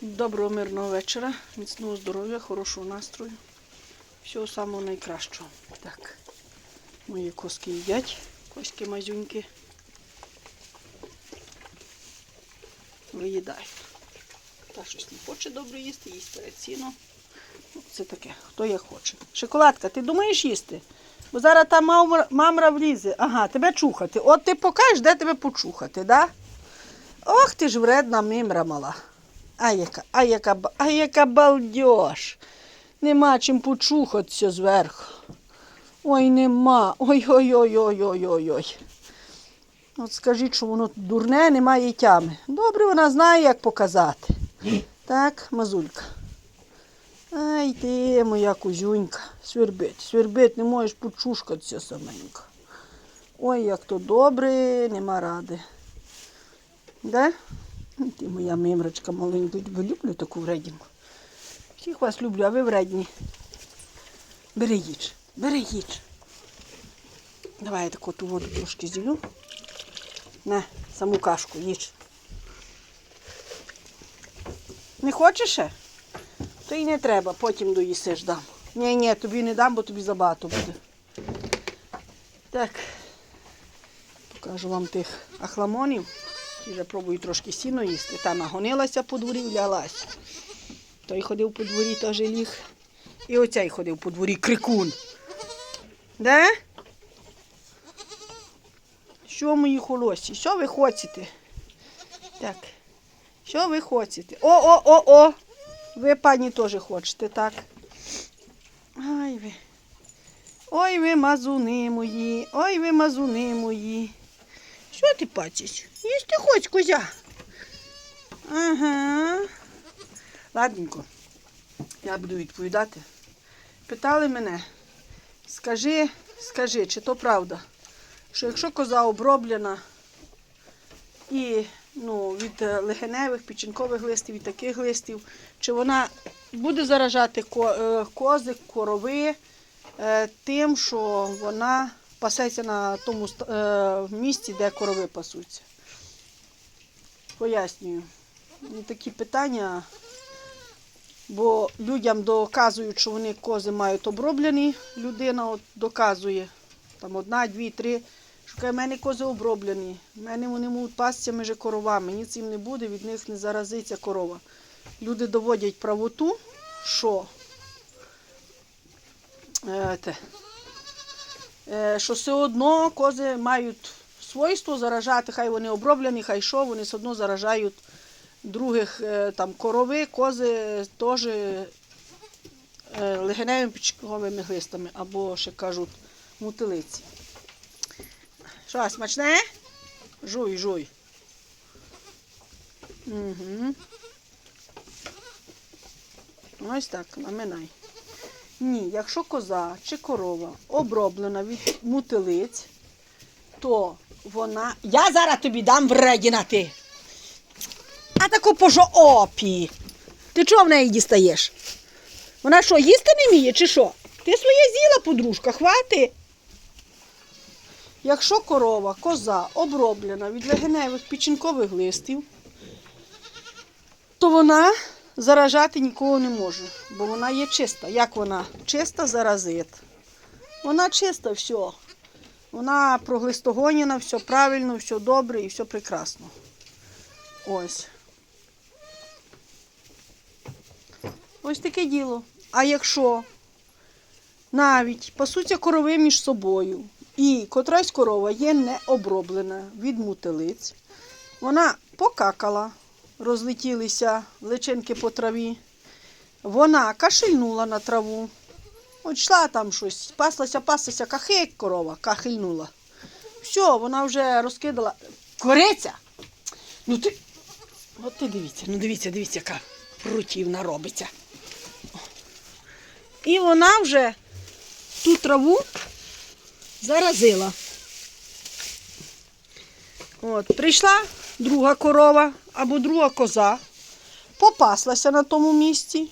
Доброго мирного вечора, міцного здоров'я, хорошого настрою. Всього самого найкращого. Так, мої коски їдять, коськи мазюньки. Виїдають. Та щось не хоче добре їсти, їсть перецінно. Ну, Це таке, хто як хоче. Шоколадка, ти думаєш їсти? Бо зараз та мамра, мамра влізе. Ага, тебе чухати. От ти покажеш, де тебе почухати, да? Ох ти ж вредна мимра мала. А яка, а яка, а яка балдеж. Нема чим почухатися зверху. Ой, нема. Ой-ой-ой-ой-ой-ой-ой. От скажіть, що воно дурне, немає тями. Добре, вона знає, як показати. Так, мазулька. Ай ти, моя кузюнька. Свербить, свербить, не можеш почушкатися саменько. Ой, як то добре, нема ради. Да? Ти моя мимрочка маленька. Люблю таку вредінку. Всіх вас люблю, а ви вредні. Бери їж, бери їж. Давай я таку ту воду трошки зілю. На, саму кашку їж. Не хочеш ще? То й не треба, потім доїсиш дам. Ні, ні, тобі не дам, бо тобі забагато буде. Так. Покажу вам тих ахламонів. Ті вже пробую трошки сіно їсти. Та нагонилася по дворі, влялась. Той ходив по дворі, теж ліг. І оцей ходив по дворі крикун. Де? Що мої холосі? Що ви хочете? Так. Що ви хочете? О-о-о-о! Ви, пані, теж хочете, так? Ай ви. Ой ви мазуни мої, ой ви мазуни мої. Що ти пачеш? Їсти хоч, кузя. Ага. Ладненько. Я буду відповідати. Питали мене, скажи, скажи, чи то правда, що якщо коза оброблена і ну, від е, легеневих, печінкових листів, від таких листів, чи вона буде заражати е, кози, корови е, тим, що вона пасеться на тому е, місці, де корови пасуться. Пояснюю. Ну, Такі питання, бо людям доказують, що вони кози мають оброблені. Людина от доказує, там одна, дві, три. Шукає, в мене кози оброблені. В мене вони можуть пастися між коровами. Ні цим не буде, від них не заразиться корова. Люди доводять правоту, що, е, те, що все одно кози мають свойство заражати, хай вони оброблені, хай що, вони все одно заражають других е, там корови, кози теж е, легеневими печінковими глистами, або ще кажуть мутилиці. Що, смачне? Жуй, жуй. Угу. Ось так, наминай. Ні, якщо коза чи корова оброблена від мутилиць, то вона. Я зараз тобі дам вредіна ти. А таку пожо опі. Ти чого в неї дістаєш? Вона що, їсти не вміє, чи що? Ти своє з'їла, подружка, хвати. Якщо корова, коза оброблена від легеневих печінкових листів, то вона заражати нікого не може, бо вона є чиста. Як вона? Чиста заразит. Вона чиста, все. Вона проглистогоніна, все правильно, все добре і все прекрасно. Ось. Ось таке діло. А якщо навіть пасуться корови між собою, і котрась корова є не оброблена від мутилиць, вона покакала, розлетілися личинки по траві, вона кашельнула на траву. От йшла там щось, паслася, паслася, кахик корова, кахильнула. Все, вона вже розкидала. Кориця! Ну ти. От ти дивіться, ну дивіться, дивіться, яка противна робиться. І вона вже ту траву заразила. От, прийшла друга корова або друга коза, попаслася на тому місці.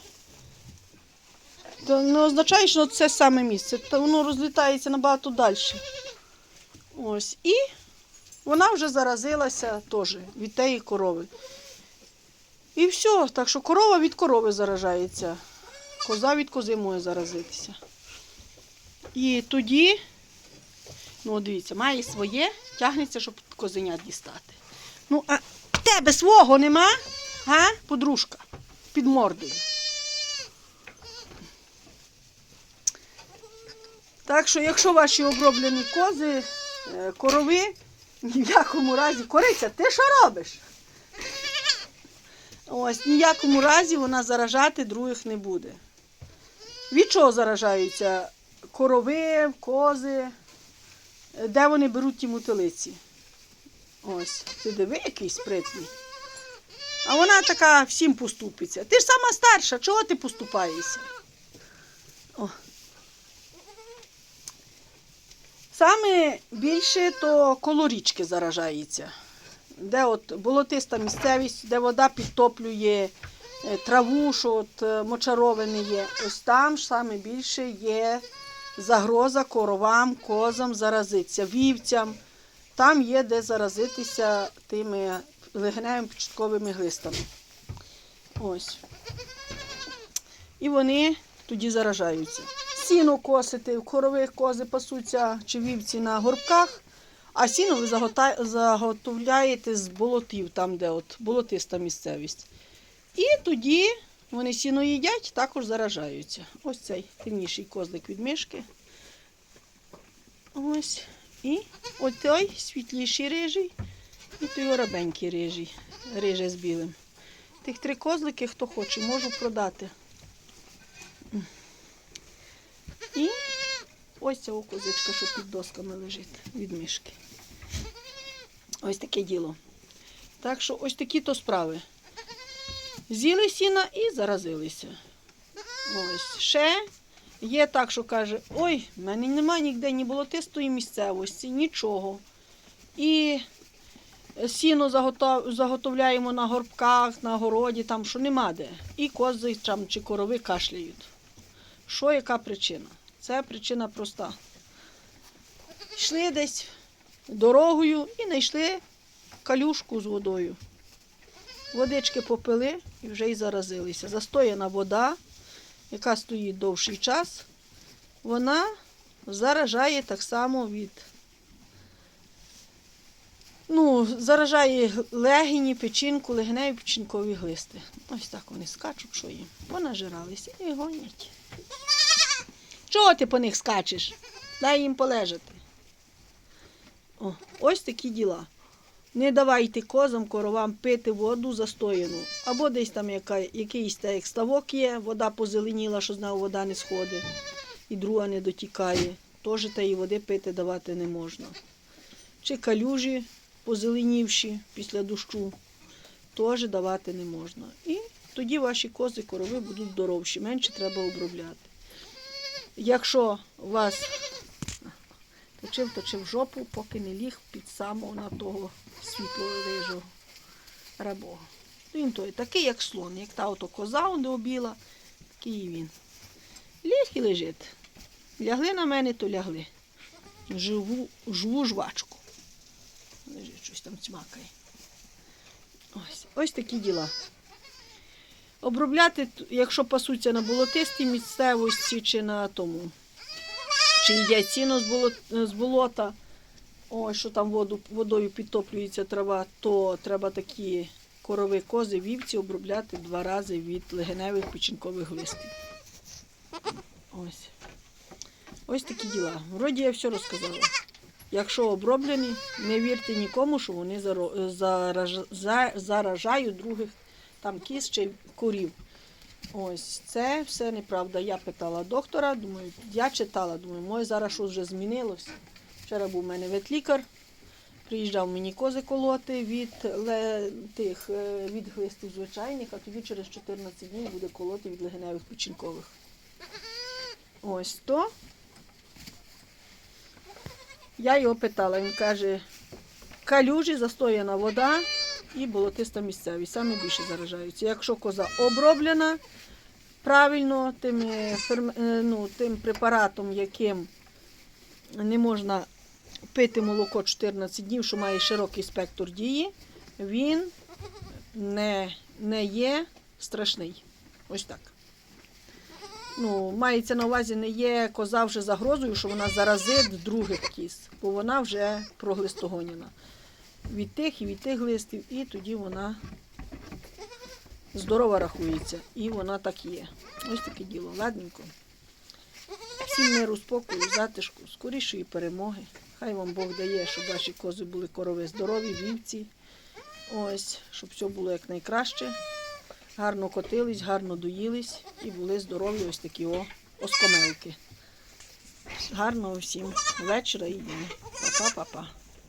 Це не означає, що це саме місце, то воно розлітається набагато далі. Ось. І вона вже заразилася теж від тієї корови. І все. Так що корова від корови заражається. Коза від кози може заразитися. І тоді, ну дивіться, має своє, тягнеться, щоб козеня дістати. Ну, а тебе свого нема? Га, подружка? Під мордою. Так що, якщо ваші оброблені кози, е, корови, ні в якому разі, кориця, ти що робиш? Ось, ні в якому разі вона заражати других не буде. Від чого заражаються корови, кози? Де вони беруть ті мотилиці? Ось, ти диви, який спритний. А вона така всім поступиться. Ти ж сама старша, чого ти поступаєшся? О. Саме більше то коло річки заражається. Де от болотиста місцевість, де вода підтоплює е, траву, що от е, мочаровини є. Ось там ж саме більше є загроза коровам, козам заразитися, вівцям. Там є де заразитися тими легеневими початковими глистами. Ось. І вони тоді заражаються. Сіно косити, в корових кози пасуться чи вівці на горбках, а сіно ви заготовляєте з болотів, там, де от болотиста місцевість. І тоді вони сіно їдять, також заражаються. Ось цей темніший козлик від мишки. Ось. І от той світліший рижий, і той оробенький рижий, риже з білим. Тих три козлики, хто хоче, можу продати. І ось ця козичка, що під досками лежить від мишки. Ось таке діло. Так що ось такі то справи. З'їли сіна і заразилися. Ось ще є так, що каже, ой, в мене немає ніде ні болотистої місцевості, нічого. І сіно заготов- заготовляємо на горбках, на городі, там що нема де. І кози там, чи корови кашляють. Що, яка причина? Це причина проста. Йшли десь дорогою і знайшли калюшку з водою. Водички попили і вже й заразилися. Застояна вода, яка стоїть довший час, вона заражає так само від. Ну, заражає легені, печінку, легеневі печінкові глисти. Ось так вони скачуть, що їм. Понажиралися і гонять. Чого ти по них скачеш? Дай їм полежати. О, ось такі діла. Не давайте козам, коровам пити воду застояну. Або десь там яка, якийсь та як ставок є, вода позеленіла, що з нею вода не сходить, і друга не дотікає. Теж тієї води пити давати не можна. Чи калюжі позеленівші після дощу, теж давати не можна. І тоді ваші кози, корови будуть здоровші, менше треба обробляти. Якщо у вас точив, точив жопу, поки не ліг під самого на того світлого рижого рабого. Він той такий, як слон, як та ото коза онде обіла, такий він. Ліг і лежить. Лягли на мене, то лягли. Живу, жву жвачку. Лежить, щось там цмакає. Ось, ось такі діла. Обробляти, якщо пасуться на болотистій місцевості чи на тому, чи сіно з, болота, ось що там воду, водою підтоплюється трава, то треба такі корови, кози, вівці обробляти два рази від легеневих печінкових глистів. Ось. Ось такі діла. Вроді я все розказала. Якщо оброблені, не вірте нікому, що вони зараж- заражають других там кіз чи курів. Ось це все неправда. Я питала доктора, думаю, я читала, думаю, моє зараз щось вже змінилося. Вчора був у мене ветлікар, приїжджав мені кози колоти від, тих, е, від глистів звичайних, а тоді через 14 днів буде колоти від легеневих печінкових. Ось то. Я його питала, він каже, калюжі, застояна вода і болотиста місцевість. Саме більше заражаються. Якщо коза оброблена правильно тим, е, е, ну, тим препаратом, яким не можна пити молоко 14 днів, що має широкий спектр дії, він не, не є страшний. Ось так. Ну, мається на увазі, не є коза вже загрозою, що вона заразить других кіз, бо вона вже проглистогоніна. Від тих і від тих глистів, і тоді вона здорова рахується. І вона так є. Ось таке діло. Ладненько. Всім миру, спокою, затишку, скорішої перемоги. Хай вам Бог дає, щоб ваші кози були корови здорові, вівці. Ось, щоб все було якнайкраще. Гарно котились, гарно доїлись і були здорові ось такі о, оскомелки. Гарного всім вечора і дня. Па-па-па-па.